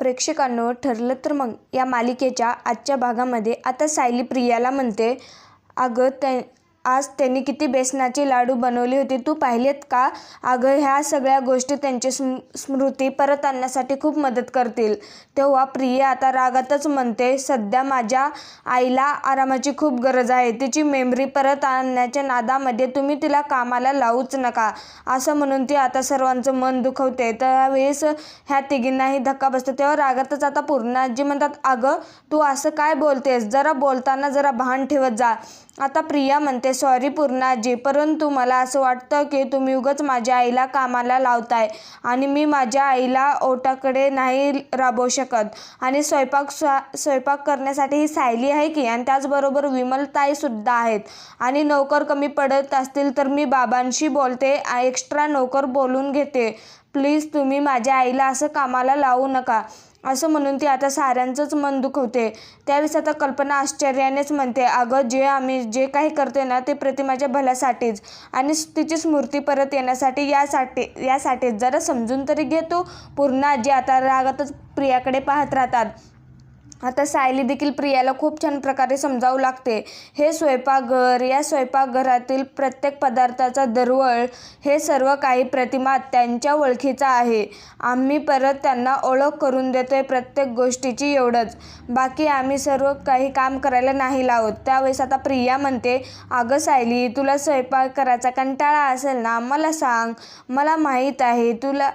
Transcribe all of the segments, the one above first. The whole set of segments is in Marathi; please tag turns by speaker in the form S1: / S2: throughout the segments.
S1: प्रेक्षकांनो ठरलं तर मग. या मालिकेच्या आजच्या भागामध्ये आता सायली प्रियाला म्हणते अगं त्या आज त्यांनी किती बेसनाचे लाडू बनवले होते तू पाहिलेत का? अगं ह्या सगळ्या गोष्टी त्यांची स्म स्मृती परत आणण्यासाठी खूप मदत करतील. तेव्हा प्रिया आता रागातच म्हणते सध्या माझ्या आईला आरामाची खूप गरज आहे तिची मेमरी परत आणण्याच्या नादामध्ये तुम्ही तिला कामाला लावूच नका असं म्हणून ती आता सर्वांचं मन दुखवते. त्यावेळेस ह्या तिघींनाही धक्का बसतो तेव्हा रागातच आता पूर्णाजी म्हणतात अगं तू असं काय बोलतेस? जरा बोलताना जरा भान ठेवत जा. आता प्रिया म्हणते सॉरी पूर्णाजी परंतु मला असं वाटतं की तुम्ही उगाच माझ्या आईला कामाला लावताय आणि मी माझ्या आईला ओटाकडे नाही राबवू शकत. आणि स्वयंपाक स्वा स्वयंपाक करण्यासाठी ही सायली आहे की आणि त्याचबरोबर विमलताईसुद्धा आहेत. आणि नोकर कमी पडत असतील तर मी बाबांशी बोलते एक्स्ट्रा नोकर बोलून घेते. प्लीज तुम्ही माझ्या आईला असं कामाला लावू नका. असं म्हणून ती आता साऱ्यांचंच मन दुखवते. त्यावेळेस आता कल्पना आश्चर्यानेच म्हणते अगं जे आम्ही जे काही करते ना ते प्रतिमाच्या भल्यासाठीच. आणि तिची स्मृती परत येण्यासाठी यासाठी यासाठीच. जरा समजून तरी घेतो पूर्ण आजी आता रागातच प्रियाकडे पाहत राहतात. आता सायली देखील प्रियाला खूप छान प्रकारे समजावू लागते. हे स्वयंपाकघर या स्वयंपाकघरातील प्रत्येक पदार्थाचा दरवळ हे सर्व काही प्रतिमा त्यांच्या ओळखीचा आहे. आम्ही परत त्यांना ओळख करून देतो आहे प्रत्येक गोष्टीची एवढंच. बाकी आम्ही सर्व काही काम करायला नाही लावत. त्यावेळेस आता प्रिया म्हणते अगं सायली तुला स्वयंपाक करायचा कंटाळा असेल ना? मला सांग. मला माहीत आहे तुला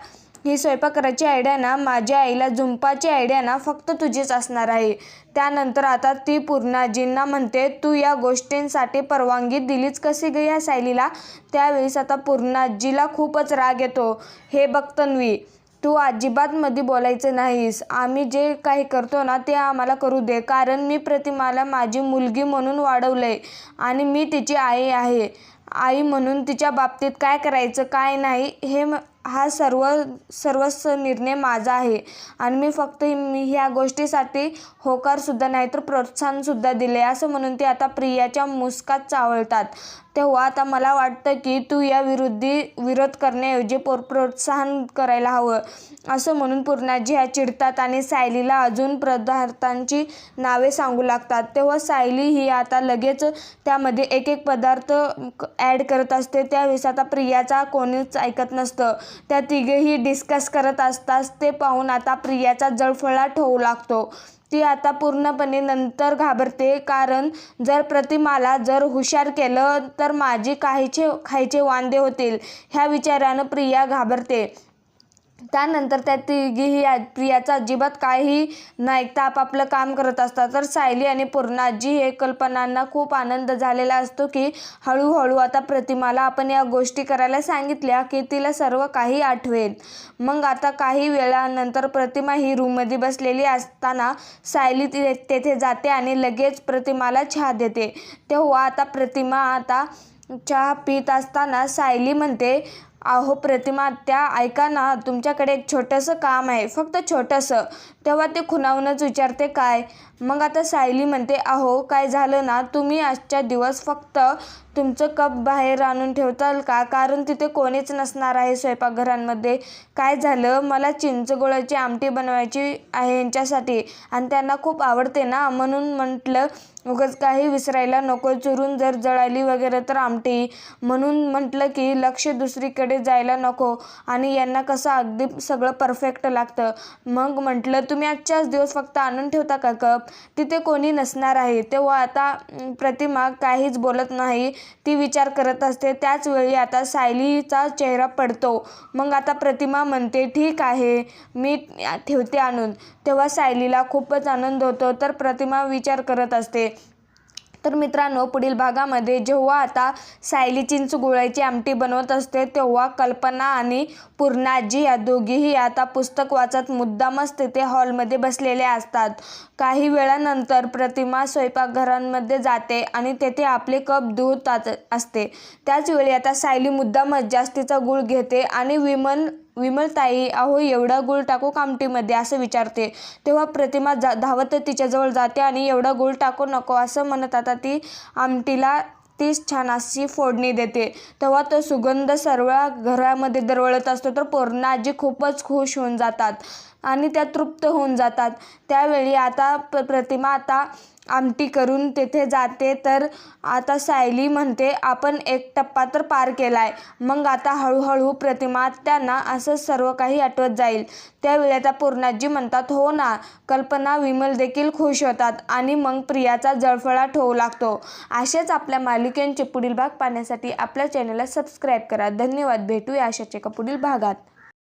S1: ही स्वयंपाक करायची आयडिया ना माझ्या आईला झुंपाची आयडिया ना फक्त तुझीच असणार आहे. त्यानंतर आता ती पूर्णाजींना म्हणते तू या गोष्टींसाठी परवानगी दिलीच कशी गई या सायलीला? त्यावेळेस आता पूर्णाजीला खूपच राग येतो. हे बघ तन्वी तू अजिबात मध्ये बोलायचं नाहीस. आम्ही जे काही करतो ना ते आम्हाला करू दे. कारण मी प्रतिमाला माझी मुलगी म्हणून वाढवलंय आणि मी तिची आई आहे. आई म्हणून तिच्या बाबतीत काय करायचं काय नाही हे म- हा सर्व सर्वस्व निर्णय माझा आहे. आणि मी फक्त मी ह्या गोष्टीसाठी होकारसुद्धा नाही तर प्रोत्साहनसुद्धा दिले असं म्हणून ते आता प्रियाच्या मुस्कात चावळतात. तेव्हा आता मला वाटतं की तू या विरुद्धी विरोध करण्याऐवजी प्रो प्रोत्साहन करायला हवं. असं म्हणून पूर्णाजी ह्या चिडतात आणि सायलीला अजून पदार्थांची नावे सांगू लागतात. तेव्हा सायली ही आता लगेच त्यामध्ये एक एक पदार्थ ॲड करत असते. त्यावेळेस आता प्रियाचा कोणीच ऐकत नसतं. त्या तिघेही डिस्कस करत असतात ते पाहून आता प्रियाचा जळफळाट होऊ लागतो. ती आता पूर्णपणे नंतर घाबरते कारण जर प्रतिमाला जर हुशार केलं तर माझी काहीचे खायचे वांदे होतील ह्या विचारानं प्रिया घाबरते. त्यानंतर त्या तिघीही प्रियाचा अजिबात काही न ऐकता आपापलं काम करत असतात. तर सायली आणि पूर्णाजी हे कल्पनांना खूप आनंद झालेला असतो की हळूहळू आता प्रतिमाला आपण या गोष्टी करायला सांगितल्या की तिला सर्व काही आठवेल. मग आता काही वेळानंतर प्रतिमा ही रूममध्ये बसलेली असताना सायली ति तेथे जाते आणि लगेच प्रतिमाला चहा देते. तेव्हा आता प्रतिमा आता चहा पित असताना सायली म्हणते अहो प्रतिमा त्या ऐका ना तुमच्याकडे एक छोटंसं काम आहे फक्त छोटंसं. तेव्हा ते खुणावूनच विचारते काय? मग आता सायली म्हणते अहो काय झालं ना? तुम्ही आजच्या दिवस फक्त तुमचं कप बाहेर आणून ठेवताल का? कारण तिथे कोणीच नसणार आहे स्वयंपाकघरांमध्ये. काय झालं? मला चिंचगोळाची आमटी बनवायची आहे यांच्यासाठी आणि त्यांना खूप आवडते ना? म्हणून म्हटलं उगाच काही विसरायला नको. चुरून जर जळाली वगैरे तर आमटी. म्हणून म्हटलं की लक्ष दुसरीकडे जायला नको आणि यांना कसं अगदी सगळं परफेक्ट लागतं. मग म्हटलं तुम्ही आजच्याच दिवस फक्त आणून ठेवता का कप? तिथे कोणी नसणार आहे. तेव्हा आता प्रतिमा काहीच बोलत नाही. ती विचार करत असते. त्याच वेळी आता सायलीचा चेहरा पडतो. मग आता प्रतिमा म्हणते ठीक आहे मी ठेवते आणून. तेव्हा सायलीला खूपच आनंद होतो. तर प्रतिमा विचार करत असते तर मित्रांनो पुढील भागामध्ये जेव्हा आता सायली चिंच गुळाची आमटी बनवत असते तेव्हा कल्पना आणि पूर्णाजी या दोघीही आता पुस्तक वाचत मुद्दामच तिथे हॉलमध्ये बसलेले असतात. काही वेळानंतर प्रतिमा स्वयंपाकघरांमध्ये जाते आणि तेथे आपले कप धुवत असते. त्याचवेळी आता सायली मुद्दामच जास्तीचा गुळ घेते आणि विमन विमलताई अहो एवढा गुळ टाकू कामटीमध्ये असं विचारते. तेव्हा प्रतिमा जा धावत तिच्याजवळ जाते आणि एवढा गुळ टाकू नको असं म्हणत आता ती आमटीला तीच छान अशी फोडणी देते. तेव्हा तो सुगंध सर्व घरामध्ये दरवळत असतो तर पूर्ण आजी खूपच खुश होऊन जातात आणि त्या तृप्त होऊन जातात. त्यावेळी आता प्रतिमा आता आमटी करून तेथे जाते. तर आता सायली म्हणते आपण एक टप्पा तर पार केला आहे मग आता हळूहळू प्रतिमा त्यांना असं सर्व काही आठवत जाईल. त्यावेळी आता पूर्णाजी म्हणतात हो ना कल्पना विमल देखील खुश होतात आणि मग प्रियाचा जळफळाट होऊ लागतो. असेच आपल्या मालिकेंचे पुढील भाग पाहण्यासाठी आपल्या चॅनलला सबस्क्राईब करा. धन्यवाद. भेटूया अशाच एका पुढील भागात.